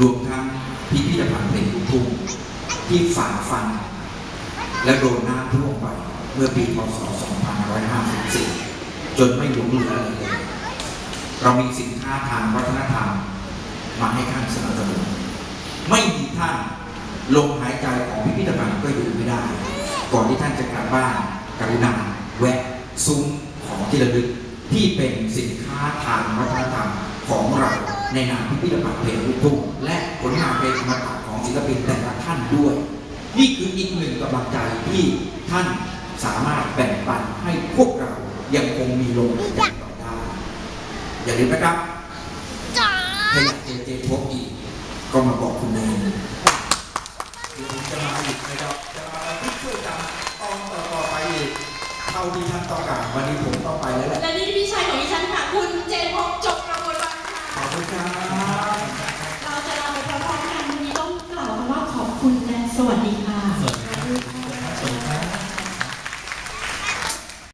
รวมทั้งพิพิธภัณฑ์เพลงลูกทุ่งที่ฝ่าฟัน และโดนน้ำท่วมไป เมื่อปีพศ 2554 จนไม่หลงเหลืออะไรเลยเรามีสินค้าทางวัฒนธรรม มาให้ท่านสนับสนุนไม่มีท่านลมหายใจของพิพิธภัณฑ์ก็อยู่ไม่ได้ ก่อนที่ท่านจะกลับบ้านกรุณาแวะซุ้มของที่ระลึกที่เป็นสินค้าทางวัฒนธรรมของเรา ในนามพิพิธภัณฑ์เพลงลูกทุ่งและผลงานเพลงอมตะของศิลปินแต่ละท่านด้วย นี่คืออีกหนึ่งกำลังใจที่ท่านสามารถแบ่งปันให้พวกเรายังคงมีลมหายใจต่อได้อย่าลืมนะครับจ๋าถ้าอยากเจอเจพบอีกก็มาบอกคุณเองเดี๋ยวผมจะมาอีกนะครับจะมาที่ช่วยกันตอนต่อต่อไปอีกเท่าที่ท่านต้องการวันนี้ผม รเราจะลาไปพร้อมๆกันวันนี้ต้องกล่าวคำว่าขอบคุณและสวัสดีค่ะ